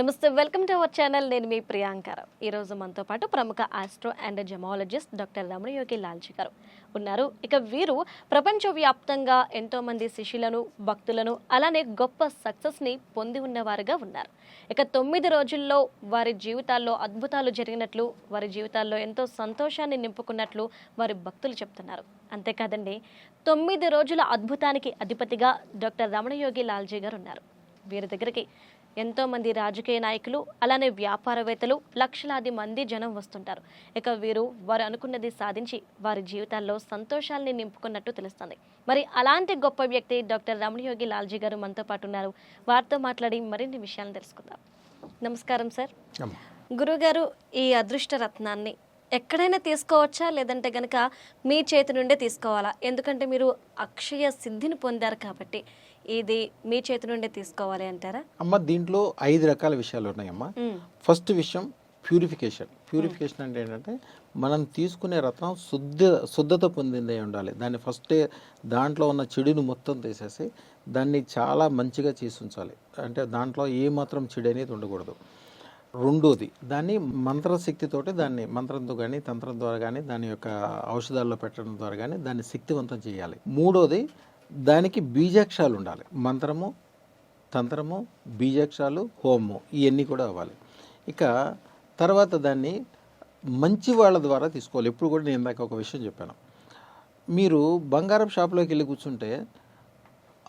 నమస్తే welcome to our channel. నేను మీ ప్రియాంకర్ ఈరోజు మనతో పాటు ప్రముఖ astro and gemologist doctor Ramanayogi Lalji గారు ఉన్నారు. ఇక వీరు ప్రపంచవ్యాప్తంగా ఎంతో మంది శిష్యులను భక్తులను అలానే గొప్ప సక్సెస్ని పొంది ఉన్నవారుగా ఉన్నారు. ఇక తొమ్మిది రోజుల్లో వారి జీవితాల్లో అద్భుతాలు జరిగినట్లు వారి జీవితాల్లో ఎంతో సంతోషాన్ని నింపుకున్నట్లు వారి భక్తులు చెప్తున్నారు. అంతేకాదండి తొమ్మిది రోజుల అద్భుతానికి అధిపతిగా డాక్టర్ రమణయోగి లాల్జీ గారు ఉన్నారు. వీరి దగ్గరికి ఎంతో మంది రాజకీయ నాయకులు అలానే వ్యాపారవేత్తలు లక్షలాది మంది జనం వస్తుంటారు. ఇక వీరు వారు అనుకున్నది సాధించి వారి జీవితాల్లో సంతోషాల్ని నింపుకున్నట్టు తెలుస్తుంది. మరి అలాంటి గొప్ప వ్యక్తి డాక్టర్ రమణయోగి లాల్జీ గారు మనతో పాటు ఉన్నారు. వారితో మాట్లాడి మరిన్ని విషయాలను తెలుసుకుందాం. నమస్కారం సార్. గురుగారు ఈ అదృష్ట రత్నాన్ని ఎక్కడైనా తీసుకోవచ్చా? లేదంటే గనక మీ చేతి నుండే తీసుకోవాలా? ఎందుకంటే మీరు అక్షయ సిద్ధిని పొందారు కాబట్టి. ఇది మీ చేతి నుండే తీసుకోవాలి అంటారా? అమ్మ దీంట్లో ఐదు రకాల విషయాలు ఉన్నాయమ్మా. మ్మ్. ఫస్ట్ విషయం ప్యూరిఫికేషన్. ప్యూరిఫికేషన్ అంటే ఏంటంటే మనం తీసుకునే రత్నం శుద్ధ శుద్ధత పొందిందే ఉండాలి. దాన్ని ఫస్టే దాంట్లో ఉన్న చెడుని మొత్తం తీసేసి దాన్ని చాలా మంచిగా చేసి ఉంచాలి. అంటే దాంట్లో ఏ మాత్రం చెడు అనేది ఉండకూడదు. రెండోది దాన్ని మంత్రశక్తితోటి దాన్ని మంత్రంతో కానీ తంత్రం ద్వారా కానీ దాని యొక్క ఔషధాల్లో పెట్టడం ద్వారా కానీ దాన్ని శక్తివంతం చేయాలి. మూడోది దానికి బీజాక్షాలు ఉండాలి. మంత్రము తంత్రము బీజాక్షాలు హోమము ఇవన్నీ కూడా అవ్వాలి. ఇక తర్వాత దాన్ని మంచి వాళ్ళ ద్వారా తీసుకోవాలి. ఎప్పుడు కూడా నేను ఇందాక ఒక విషయం చెప్పాను. మీరు బంగారం షాప్లోకి వెళ్ళి కూర్చుంటే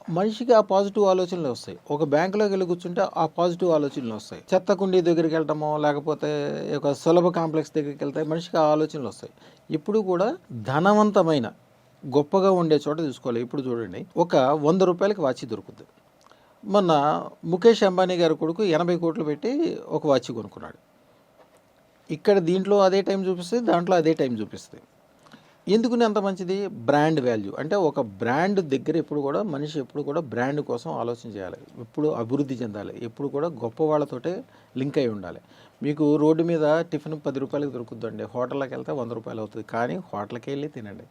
మనిషికి ఆ పాజిటివ్ ఆలోచనలు వస్తాయి. ఒక బ్యాంకులోకి వెళ్ళి కూర్చుంటే ఆ పాజిటివ్ ఆలోచనలు వస్తాయి. చెత్త కుండీ దగ్గరికి వెళ్ళటమో లేకపోతే ఒక సులభ కాంప్లెక్స్ దగ్గరికి వెళ్తే మనిషికి ఆ ఆలోచనలు వస్తాయి. ఇప్పుడు కూడా ధనవంతమైన గొప్పగా ఉండే చోట తీసుకోవాలి. ఇప్పుడు చూడండి ఒక వంద రూపాయలకి వాచి దొరుకుతుంది మొన్న ముఖేష్ అంబానీ గారి కొడుకు ఎనభై కోట్లు పెట్టి ఒక వాచ్ కొనుక్కున్నాడు. ఇక్కడ దీంట్లో అదే టైం చూపిస్తుంది దాంట్లో అదే టైం చూపిస్తుంది. ఎందుకుని అంత మంచిది? Brand value. అంటే ఒక బ్రాండ్ దగ్గర ఎప్పుడు కూడా మనిషి ఎప్పుడు కూడా బ్రాండ్ కోసం ఆలోచన చేయాలి. ఎప్పుడు అభివృద్ధి చెందాలి. ఎప్పుడు కూడా గొప్ప వాళ్ళతోటే లింక్ అయి ఉండాలి. మీకు రోడ్డు మీద టిఫిన్ పది రూపాయలకి దొరుకుతుందండి హోటల్లోకి వెళ్తే వంద రూపాయలు అవుతుంది. కానీ హోటల్కి వెళ్ళి తినండి.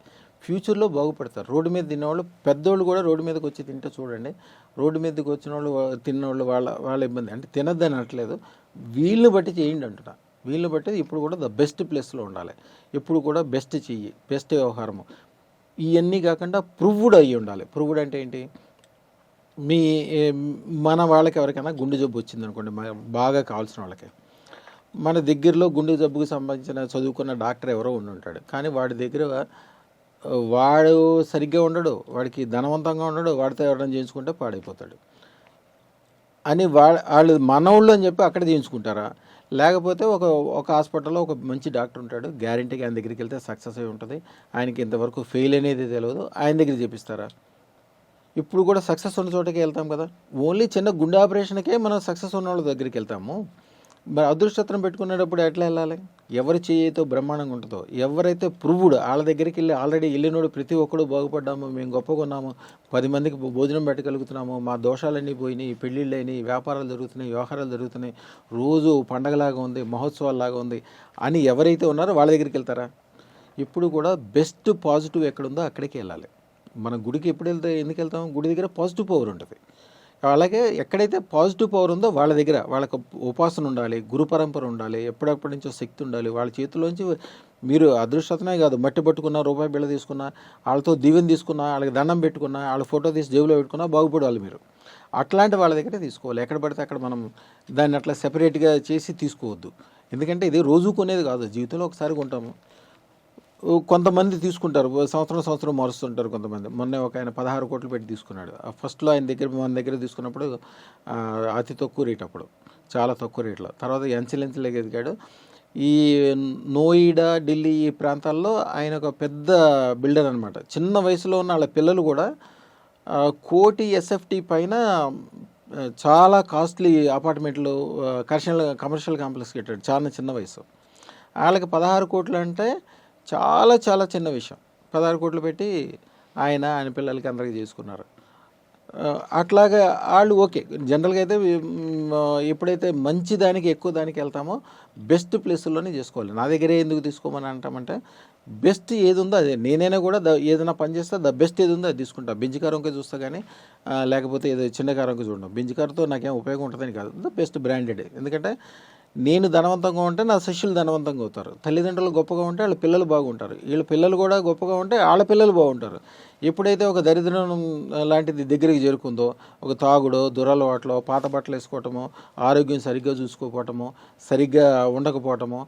ఫ్యూచర్లో బాగుపడతారు. రోడ్డు మీద తినేవాళ్ళు పెద్దోళ్ళు కూడా రోడ్డు మీదకి వచ్చి తింటే చూడండి రోడ్డు మీదకి వచ్చిన వాళ్ళు తిన్నోళ్ళు వాళ్ళ వాళ్ళ ఇబ్బంది. అంటే తినద్దని అనట్లేదు. వీళ్ళని బట్టి చేయండి అంటున్నా. వీళ్ళని బట్టి ఇప్పుడు కూడా ద బెస్ట్ ప్లేస్లో ఉండాలి. ఎప్పుడు కూడా బెస్ట్ చెయ్యి బెస్ట్ వ్యవహారము. ఇవన్నీ కాకుండా ప్రూవ్డ్ అయ్యి ఉండాలి. ప్రూవ్డ్ అంటే ఏంటి? మీ మన వాళ్ళకి ఎవరికైనా గుండె జబ్బు వచ్చింది అనుకోండి బాగా కావాల్సిన వాళ్ళకి. మన దగ్గరలో గుండె జబ్బుకు సంబంధించిన చదువుకున్న డాక్టర్ ఎవరో ఉండి ఉంటాడు. కానీ వాడి దగ్గర వాడు సరిగ్గా ఉండడు. వాడికి ధనవంతంగా ఉండడు. వాడితో ఎవరైనా చేయించుకుంటే పాడైపోతాడు. అని వా వాళ్ళు మనవుళ్ళు అని చెప్పి అక్కడ చేయించుకుంటారా? లేకపోతే ఒక ఒక హాస్పిటల్లో ఒక మంచి డాక్టర్ ఉంటాడు. గ్యారంటీగా ఆయన దగ్గరికి వెళ్తే సక్సెస్ అయి ఉంటుంది. ఆయనకి ఇంతవరకు ఫెయిల్ అనేది తెలియదు ఆయన దగ్గర చేపిస్తారా? ఇప్పుడు కూడా సక్సెస్ ఉన్న చోటకి వెళ్తాం కదా. ఓన్లీ చిన్న గుండె ఆపరేషన్కే మనం సక్సెస్ ఉన్న వాళ్ళ దగ్గరికి వెళ్తాము. మరి అదృష్టత్రం పెట్టుకునేటప్పుడు ఎట్లా వెళ్ళాలి? ఎవరి చేయతో బ్రహ్మాండంగా ఉంటుందో ఎవరైతే పురువుడు వాళ్ళ దగ్గరికి వెళ్ళి ఆల్రెడీ వెళ్ళినోడు ప్రతి ఒక్కడు బాగుపడ్డాము మేము గొప్పగా ఉన్నాము పది మందికి భోజనం పెట్టగలుగుతున్నాము మా దోషాలన్నీ పోయినాయి పెళ్ళిళ్ళు అయినాయి వ్యాపారాలు జరుగుతున్నాయి వ్యవహారాలు జరుగుతున్నాయి రోజు పండగలాగా ఉంది మహోత్సవాలాగా ఉంది అని ఎవరైతే ఉన్నారో వాళ్ళ దగ్గరికి వెళ్తారా? ఇప్పుడు కూడా బెస్ట్ పాజిటివ్ ఎక్కడుందో అక్కడికి వెళ్ళాలి. మన గుడికి ఎప్పుడు వెళ్తే ఎందుకు వెళ్తాం? గుడి దగ్గర పాజిటివ్ పవర్ ఉంటుంది. అలాగే ఎక్కడైతే పాజిటివ్ పవర్ ఉందో వాళ్ళ దగ్గర వాళ్ళకి ఉపాసన ఉండాలి గురు పరంపర ఉండాలి ఎప్పుడెప్పటి నుంచో శక్తి ఉండాలి. వాళ్ళ చేతిలోంచి మీరు అదృష్టతనే కాదు మట్టి పట్టుకున్నా రూపాయి బిళ్ళ తీసుకున్నా వాళ్ళతో దీవెన తీసుకున్నా వాళ్ళకి దండం పెట్టుకున్నా వాళ్ళ ఫోటో తీసి జేబులో పెట్టుకున్నా బాగుపడాలి మీరు. అట్లాంటి వాళ్ళ దగ్గర తీసుకోవాలి. ఎక్కడ పడితే అక్కడ మనం దాన్ని అట్లా సెపరేట్గా చేసి తీసుకోవద్దు. ఎందుకంటే ఇది రోజు కొనేది కాదు. జీవితంలో ఒకసారి కొంటాము కొంతమంది తీసుకుంటారు. సంవత్సరం సంవత్సరం మారుస్తుంటారు కొంతమంది. మొన్న ఒక ఆయన పదహారు కోట్లు పెట్టి తీసుకున్నాడు. ఆ ఫస్ట్లో ఆయన దగ్గర మన దగ్గర తీసుకున్నప్పుడు అతి తక్కువ రేట్ అప్పుడు. చాలా తక్కువ రేట్లో. తర్వాత ఎంచలెంచలేక ఎదిగాడు. ఈ నోయిడా ఢిల్లీ ఈ ప్రాంతాల్లో ఆయన ఒక పెద్ద బిల్డర్ అనమాట చిన్న వయసులో ఉన్న వాళ్ళ పిల్లలు కూడా కోటి ఎస్ఎఫ్టీ పైన చాలా కాస్ట్లీ అపార్ట్మెంట్లు కమర్షియల్ కమర్షియల్ కాంప్లెక్స్ కట్టాడు. చాలా చిన్న వయసు. వాళ్ళకి పదహారు కోట్లు అంటే చాలా చాలా చిన్న విషయం. పదహారు కోట్లు పెట్టి ఆయన ఆయన పిల్లలకి అందరికీ చేసుకున్నారు. ఆ, అట్లాగా వాళ్ళు ఓకే. జనరల్గా అయితే ఎప్పుడైతే మంచి దానికి ఎక్కువ దానికి వెళ్తామో బెస్ట్ ప్లేసుల్లోనే చేసుకోవాలి. నా దగ్గరే ఎందుకు తీసుకోమని అంటామంటే బెస్ట్ ఏది ఉందో అదే. నేనైనా కూడా ద ఏదైనా పని చేస్తే ద బెస్ట్ ఏది ఉందో అది తీసుకుంటా. బెంజ్ కారంకే చూస్తా కానీ లేకపోతే ఏదో చిన్న కారంకి చూడడం బెంజ్ కారుతో నాకేం ఉపయోగం ఉంటుందని కాదు. The best branded. ఎందుకంటే నేను ధనవంతంగా ఉంటే నా శిష్యులు ధనవంతంగా అవుతారు. తల్లిదండ్రులు గొప్పగా ఉంటే వాళ్ళ పిల్లలు బాగుంటారు. వీళ్ళ పిల్లలు కూడా గొప్పగా ఉంటే వాళ్ళ పిల్లలు బాగుంటారు. ఎప్పుడైతే ఒక దరిద్రం లాంటిది దగ్గరికి చేరుకుందో ఒక తాగుడో దురలవాట్లో పాత బట్టలు వేసుకోవటమో ఆరోగ్యం సరిగ్గా చూసుకోకపోవటమో సరిగ్గా ఉండకపోవటమో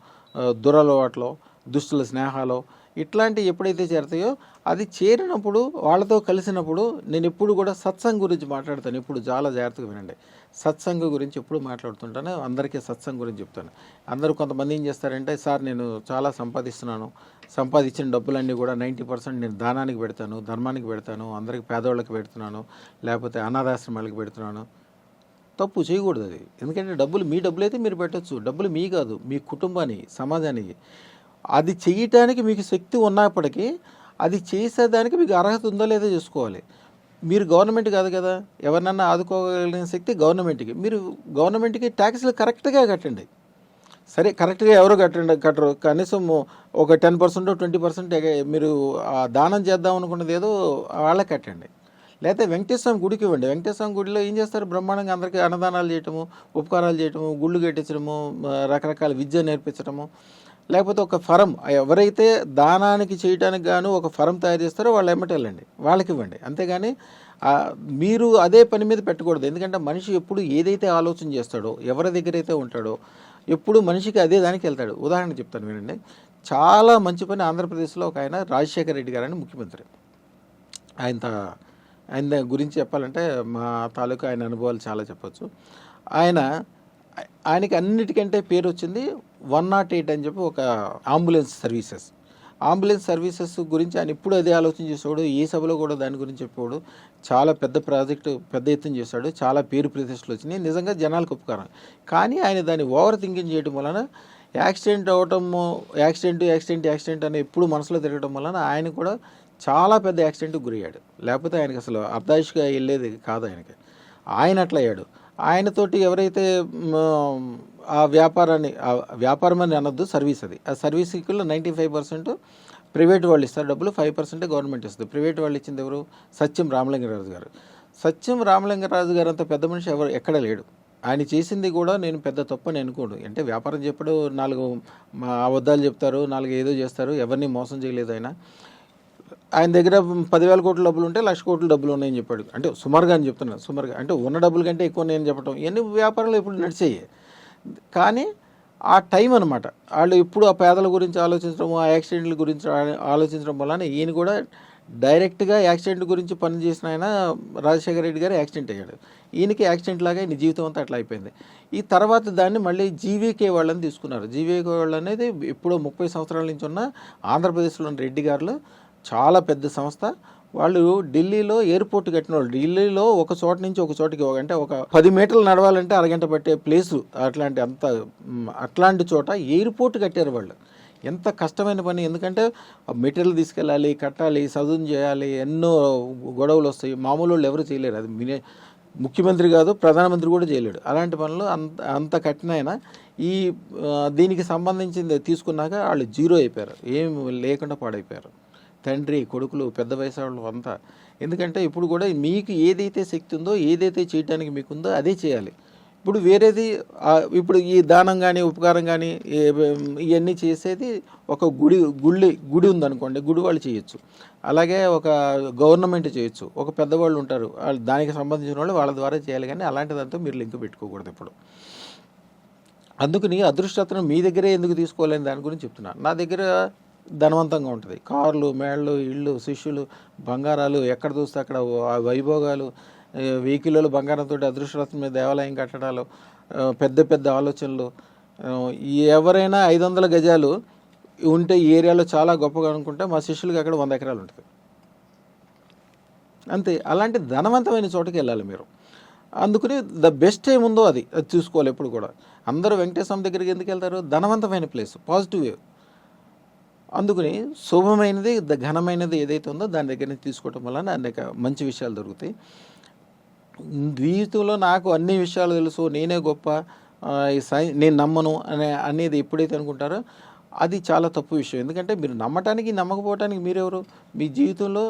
దురలవాట్లో దుస్తుల స్నేహాలు ఇట్లాంటివి ఎప్పుడైతే చేరతాయో అది చేరినప్పుడు వాళ్ళతో కలిసినప్పుడు నేను ఎప్పుడు కూడా సత్సంగ్ గురించి మాట్లాడతాను. ఇప్పుడు చాలా జాగ్రత్తగా వినండి. సత్సంగ గురించి ఎప్పుడు మాట్లాడుతుంటాను. అందరికీ సత్సంగ్ గురించి చెప్తాను. అందరూ కొంతమంది ఏం చేస్తారంటే సార్ నేను చాలా సంపాదిస్తున్నాను. సంపాదించిన డబ్బులన్నీ కూడా నైంటీ పర్సెంట్ నేను దానానికి పెడతాను ధర్మానికి పెడతాను అందరికి పేదవాళ్ళకి పెడుతున్నాను లేకపోతే అనాథాశ్రమాలకు పెడుతున్నాను. తప్పు చేయకూడదు అది. ఎందుకంటే డబ్బులు మీ డబ్బులు అయితే మీరు పెట్టచ్చు. డబ్బులు మీ కాదు మీ కుటుంబానికి సమాజానికి. అది చేయటానికి మీకు శక్తి ఉన్నప్పటికీ అది చేసేదానికి మీకు అర్హత ఉందో లేదో చూసుకోవాలి. మీరు గవర్నమెంట్ కాదు కదా. ఎవరినన్నా ఆదుకోగలిగిన శక్తి గవర్నమెంట్కి. మీరు గవర్నమెంట్కి ట్యాక్స్లు కరెక్ట్గా కట్టండి. సరే కరెక్ట్గా ఎవరు కట్టండి కట్టరు. కనీసం ఒక టెన్ పర్సెంట్ ట్వంటీ పర్సెంట్ మీరు దానం చేద్దాం అనుకున్నది ఏదో వాళ్ళకి కట్టండి. లేకపోతే వెంకటేశ్వరం గుడికి ఇవ్వండి. వెంకటేశ్వరం గుడిలో ఏం చేస్తారు? బ్రహ్మాండంగా అందరికీ అన్నదానాలు చేయటము ఉపకారాలు చేయటము గుళ్ళు కట్టించడము రకరకాల విద్య నేర్పించడము లేకపోతే ఒక ఫరం ఎవరైతే దానానికి చేయడానికి గాను ఒక ఫరం తయారు చేస్తారో వాళ్ళు ఎమ్మటి వెళ్ళండి వాళ్ళకి ఇవ్వండి. అంతేగాని మీరు అదే పని మీద పెట్టకూడదు. ఎందుకంటే మనిషి ఎప్పుడు ఏదైతే ఆలోచన చేస్తాడో ఎవరి దగ్గర అయితే ఉంటాడో ఎప్పుడు మనిషికి అదే దానికి వెళ్తాడు. ఉదాహరణ చెప్తాను వినండి. చాలా మంచి పని ఆంధ్రప్రదేశ్లో ఒక ఆయన రాజశేఖర రెడ్డి గారని ముఖ్యమంత్రి. ఆయన ఆయన గురించి చెప్పాలంటే మా తాలూకా ఆయన అనుభవాలు చాలా చెప్పచ్చు. ఆయన ఆయనకి అన్నిటికంటే పేరు వచ్చింది వన్ నాట్ ఎయిట్ అని చెప్పి ఒక అంబులెన్స్ సర్వీసెస్. అంబులెన్స్ సర్వీసెస్ గురించి ఆయన ఇప్పుడు అదే ఆలోచన చేసేవాడు ఏ సభలో కూడా దాని గురించి చెప్పేవాడు. చాలా పెద్ద ప్రాజెక్టు పెద్ద ఎత్తున చేశాడు చాలా పేరు ప్రతిష్టలు వచ్చినాయి. నిజంగా జనాలకు ఉపకారం. కానీ ఆయన దాన్ని ఓవర్ థింకింగ్ చేయడం వలన యాక్సిడెంట్ అవటము యాక్సిడెంట్ యాక్సిడెంట్ యాక్సిడెంట్ అని ఎప్పుడు మనసులో తిరగడం వలన ఆయన కూడా చాలా పెద్ద యాక్సిడెంట్కి గురయ్యాడు లేకపోతే ఆయనకి అసలు అర్ధాయుష్గా వెళ్ళేది కాదు ఆయనకి. ఆయన అట్లా అయ్యాడు. ఆయనతోటి ఎవరైతే ఆ వ్యాపారాన్ని ఆ వ్యాపారం అని అనొద్దు సర్వీస్ అది. ఆ సర్వీస్లో నైంటీ ఫైవ్ పర్సెంట్ ప్రైవేట్ వాళ్ళు ఇస్తారు డబ్బులు ఫైవ్ పర్సెంట్ గవర్నమెంట్ ఇస్తుంది. ప్రైవేట్ వాళ్ళు ఇచ్చింది ఎవరు? సత్యం రామలింగరాజు గారు. సత్యం రామలింగరాజు గారు అంత పెద్ద మనిషి ఎవరు? ఎక్కడ లేడు. ఆయన చేసింది కూడా నేను పెద్ద తప్పు అని అనుకోడు అంటే వ్యాపారం చెప్పడు నాలుగు మా అబద్ధాలు చెప్తారు నాలుగు ఏదో చేస్తారు ఎవరిని మోసం చేయలేదు ఆయన. ఆయన దగ్గర పదివేల కోట్ల డబ్బులు ఉంటే లక్ష కోట్ల డబ్బులు ఉన్నాయని చెప్పాడు. అంటే సుమారుగా అని చెప్తున్నాను సుమారుగా. అంటే ఉన్న డబ్బుల కంటే ఎక్కువ నేను చెప్పడం ఇవన్నీ వ్యాపారాలు ఇప్పుడు నడిచేయి? కానీ ఆ టైం అనమాట వాళ్ళు ఇప్పుడు ఆ పేదల గురించి ఆలోచించడం ఆ యాక్సిడెంట్ల గురించి ఆలోచించడం వలన ఈయన కూడా డైరెక్ట్గా యాక్సిడెంట్ గురించి పని చేసిన ఆయన రాజశేఖర రెడ్డి గారు యాక్సిడెంట్ అయ్యాడు. ఈయనకి యాక్సిడెంట్ లాగా ఈయన జీవితం అంతా అట్లా అయిపోయింది. ఈ తర్వాత దాన్ని మళ్ళీ జీవీకే వాళ్ళని తీసుకున్నారు. జీవీకే వాళ్ళు అనేది ఎప్పుడో ముప్పై సంవత్సరాల నుంచి ఉన్న ఆంధ్రప్రదేశ్లోని రెడ్డి గారులు చాలా పెద్ద సంస్థ. వాళ్ళు ఢిల్లీలో ఎయిర్పోర్ట్ కట్టిన వాళ్ళు ఢిల్లీలో ఒక చోట నుంచి ఒక చోటికి అంటే ఒక పది మీటర్లు నడవాలంటే అరగంట పట్టే ప్లేసు అట్లాంటి అంత అట్లాంటి చోట ఎయిర్పోర్ట్ కట్టారు వాళ్ళు. ఎంత కష్టమైన పని. ఎందుకంటే మెటీరియల్ తీసుకెళ్ళాలి కట్టాలి చదువు చేయాలి ఎన్నో గొడవలు వస్తాయి. మామూలు వాళ్ళు ఎవరు చేయలేరు. అది మినే ముఖ్యమంత్రి కాదు ప్రధానమంత్రి కూడా చేయలేడు. అలాంటి పనులు అంత అంత కఠిన ఈ దీనికి సంబంధించింది తీసుకున్నాక వాళ్ళు జీరో అయిపోయారు. ఏం లేకుండా పాడైపోయారు. తండ్రి కొడుకులు పెద్ద వయసు వాళ్ళు అంతా. ఎందుకంటే ఇప్పుడు కూడా మీకు ఏదైతే శక్తి ఉందో ఏదైతే చేయడానికి మీకుందో అదే చేయాలి. ఇప్పుడు వేరేది ఇప్పుడు ఈ దానం కానీ ఉపకారం కానీ ఇవన్నీ చేసేది ఒక గుడి గుడి గుడి ఉందనుకోండి గుడి వాళ్ళు చేయొచ్చు. అలాగే ఒక గవర్నమెంట్ చేయొచ్చు. ఒక పెద్దవాళ్ళు ఉంటారు వాళ్ళు దానికి సంబంధించిన వాళ్ళు వాళ్ళ ద్వారా చేయాలి కానీ అలాంటిదంతా మీరు లింక్ పెట్టుకోకూడదు ఇప్పుడు అందుకని అదృష్టతను మీ దగ్గరే ఎందుకు తీసుకోవాలని దాని గురించి చెప్తున్నాను నా దగ్గర ధనవంతంగా ఉంటుంది. కార్లు మేళ్ళు ఇళ్ళు శిష్యులు బంగారాలు ఎక్కడ చూస్తే అక్కడ ఆ వైభోగాలు వెహికల్లో బంగారంతో అదృష్టరత్నం మీద దేవాలయం కట్టడాలు పెద్ద పెద్ద ఆలోచనలు ఎవరైనా ఐదు వందల గజాలు ఉంటే ఈ ఏరియాలో చాలా గొప్పగా అనుకుంటే మా శిష్యులకి అక్కడ వంద ఎకరాలు ఉంటుంది. అంతే. అలాంటి ధనవంతమైన చోటుకి వెళ్ళాలి మీరు. అందుకని ద బెస్ట్ ఏముందో అది అది చూసుకోవాలి ఎప్పుడు కూడా. అందరూ వెంకటేశ్వరం దగ్గరికి ఎందుకు వెళ్తారు? ధనవంతమైన ప్లేస్ పాజిటివ్ వేవ్ అందుకని శుభమైనది ఘనమైనది ఏదైతే ఉందో దాని దగ్గర నుంచి తీసుకోవటం వలన అనేక మంచి విషయాలు దొరుకుతాయి. జీవితంలో నాకు అన్ని విషయాలు తెలుసు నేనే గొప్ప నేను నమ్మను అనే అనేది ఎప్పుడైతే అనుకుంటారో అది చాలా తప్పు విషయం. ఎందుకంటే మీరు నమ్మటానికి నమ్మకపోవటానికి మీరెవరు? మీ జీవితంలో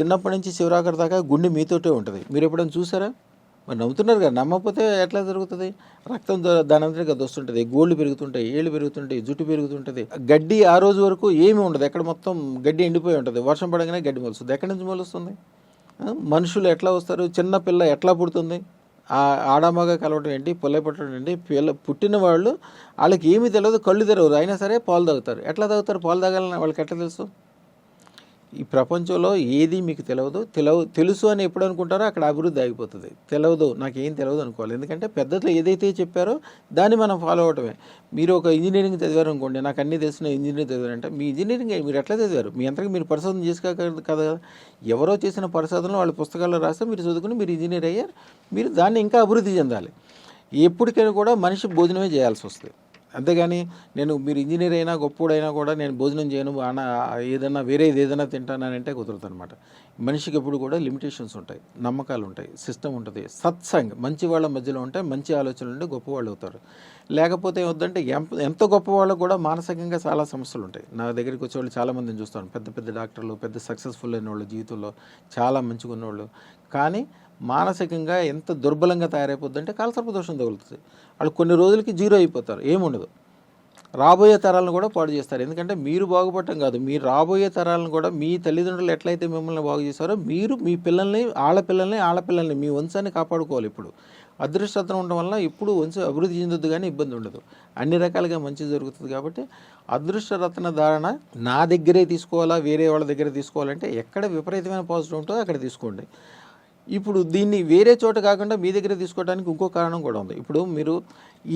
చిన్నప్పటి నుంచి చివరాఖరి దాకా గుండె మీతోటే ఉంటుంది. మీరు ఎప్పుడైనా చూసారా? మరి నమ్ముతున్నారు కదా నమ్మకపోతే ఎట్లా జరుగుతుంది? రక్తం ద- దాని వస్తుంటుంది గోళ్ళు పెరుగుతుంటాయి ఏళ్ళు పెరుగుతుంటాయి జుట్టు పెరుగుతుంటుంది. గడ్డి ఆ రోజు వరకు ఏమీ ఉండదు ఎక్కడ మొత్తం గడ్డి ఎండిపోయి ఉంటుంది. వర్షం పడగానే గడ్డి మొలుస్తుంది. ఎక్కడి నుంచి మొలుస్తుంది? మనుషులు ఎట్లా వస్తారు? చిన్న పిల్ల ఎట్లా పుడుతుంది? ఆ ఆడమగ కలవటం ఏంటి? పొల్ల పట్టడం ఏంటి? పిల్ల పుట్టిన వాళ్ళు వాళ్ళకి ఏమీ తెలియదు కళ్ళు తెరవరు. అయినా సరే పాలు తాగుతారు. ఎట్లా తాగుతారు? పాలు తాగాలని వాళ్ళకి ఎట్లా తెలుసు? ఈ ప్రపంచంలో ఏది మీకు తెలియదు తెలవ తెలుసు అని ఎప్పుడు అనుకుంటారో అక్కడ అభివృద్ధి ఆగిపోతుంది తెలియదు నాకు ఏం తెలియదు అనుకోవాలి. ఎందుకంటే పెద్దలు ఏదైతే చెప్పారో దాన్ని మనం ఫాలో అవటమే. మీరు ఒక ఇంజనీరింగ్ చదివారు అనుకోండి నాకు అన్ని తెలిసిన ఇంజనీరింగ్ చదివారంటే మీ ఇంజనీరింగ్ మీరు ఎట్లా చదివారు? మీ అంతగా మీరు పరిశోధన చేసుకో కదా? ఎవరో చేసిన పరిశోధనలు వాళ్ళ పుస్తకాల్లో రాస్తే మీరు చదువుకుని మీరు ఇంజనీర్ అయ్యారు. మీరు దాన్ని ఇంకా అభివృద్ధి చెందాలి. ఎప్పటికైనా కూడా మనిషి భోజనమే చేయాల్సి వస్తుంది. అంతేగాని నేను మీరు ఇంజనీర్ అయినా గొప్పోడైనా కూడా నేను భోజనం చేయను అన ఏదైనా వేరేది ఏదైనా తింటానంటే కుదరదు అనమాట మనిషికి ఎప్పుడు కూడా లిమిటేషన్స్ ఉంటాయి నమ్మకాలు ఉంటాయి సిస్టమ్ ఉంటుంది. సత్సంగ్ మంచి వాళ్ళ మధ్యలో ఉంటే మంచి ఆలోచనలు ఉంటే గొప్పవాళ్ళు అవుతారు. లేకపోతే ఏమవుతుందంటే ఎంత ఎంత గొప్పవాళ్ళకు కూడా మానసికంగా చాలా సమస్యలు ఉంటాయి నా దగ్గరికి వచ్చే వాళ్ళు చాలామందిని చూస్తాను. పెద్ద పెద్ద డాక్టర్లు పెద్ద సక్సెస్ఫుల్ అయిన వాళ్ళు జీవితంలో చాలా మంచిగా ఉన్నవాళ్ళు. కానీ మానసికంగా ఎంత దుర్బలంగా తయారైపోద్దంటే కాలసర్ప దోషం తగులుతుంది. వాళ్ళు కొన్ని రోజులకి జీరో అయిపోతారు. ఏముండదు. రాబోయే తరాలను కూడా పాడు చేస్తారు. ఎందుకంటే మీరు బాగుపడటం కాదు. మీరు రాబోయే తరాలను కూడా మీ తల్లిదండ్రులు ఎట్లయితే మిమ్మల్ని బాగు చేస్తారో మీరు మీ పిల్లల్ని ఆడపిల్లల్ని పిల్లల్ని మీ వంశాన్ని కాపాడుకోవాలి ఇప్పుడు. అదృష్టం ఉండడం వల్ల ఇప్పుడు వంశం అభివృద్ధి చెందొద్దు కానీ ఇబ్బంది ఉండదు. అన్ని రకాలుగా మంచి జరుగుతుంది కాబట్టి అదృష్టరత్న ధారణ నా దగ్గరే తీసుకోవాలా వేరే వాళ్ళ దగ్గర తీసుకోవాలంటే ఎక్కడ విపరీతమైన పాజిటివ్ ఉంటుందో అక్కడ తీసుకోండి. ఇప్పుడు దీన్ని వేరే చోట కాకుండా మీ దగ్గర తీసుకోవడానికి ఇంకో కారణం కూడా ఉంది. ఇప్పుడు మీరు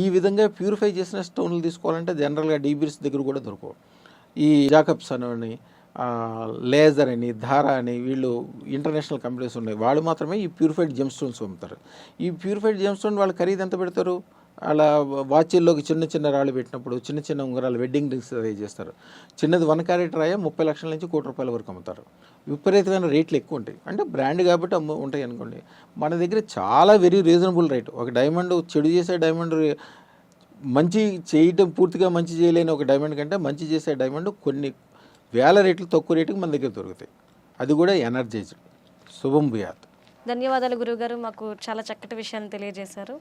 ఈ విధంగా ప్యూరిఫై చేసిన స్టోన్లు తీసుకోవాలంటే జనరల్గా డీబీర్స్ దగ్గర కూడా దొరకవు. ఈ జాకబ్స్ అని లేజర్ అని ధార అని వీళ్ళు ఇంటర్నేషనల్ కంపెనీస్ ఉన్నాయి. వాళ్ళు మాత్రమే ఈ ప్యూరిఫైడ్ జెమ్ స్టోన్స్ అమ్ముతారు. ఈ ప్యూరిఫైడ్ జెమ్ స్టోన్ వాళ్ళ ఖరీదు ఎంత పెడతారు? అలా వాచీల్లోకి చిన్న చిన్న రాళ్ళు పెట్టినప్పుడు చిన్న చిన్న ఉంగరాలు వెడ్డింగ్ రింగ్స్ అవి చేస్తారు. చిన్నది వన్ క్యారెట్ రాయ ముప్పై లక్షల నుంచి కోటి రూపాయల వరకు అమ్ముతారు. విపరీతమైన రేట్లు ఎక్కువ ఉంటాయి. అంటే బ్రాండ్ కాబట్టి అమ్ము ఉంటాయి అనుకోండి. మన దగ్గర చాలా వెరీ రీజనబుల్ రేట్ ఒక డైమండ్ చెడు చేసే డైమండ్ మంచి చేయటం పూర్తిగా మంచి చేయలేని ఒక డైమండ్ కంటే మంచి చేసే డైమండ్ కొన్ని వేల రేట్లు తక్కువ రేటుకి మన దగ్గర దొరుకుతాయి. అది కూడా ఎనర్జైజ్డ్ శుభం భూయాత్. ధన్యవాదాలు గురువుగారు. మాకు చాలా చక్కటి విషయాన్ని తెలియజేశారు.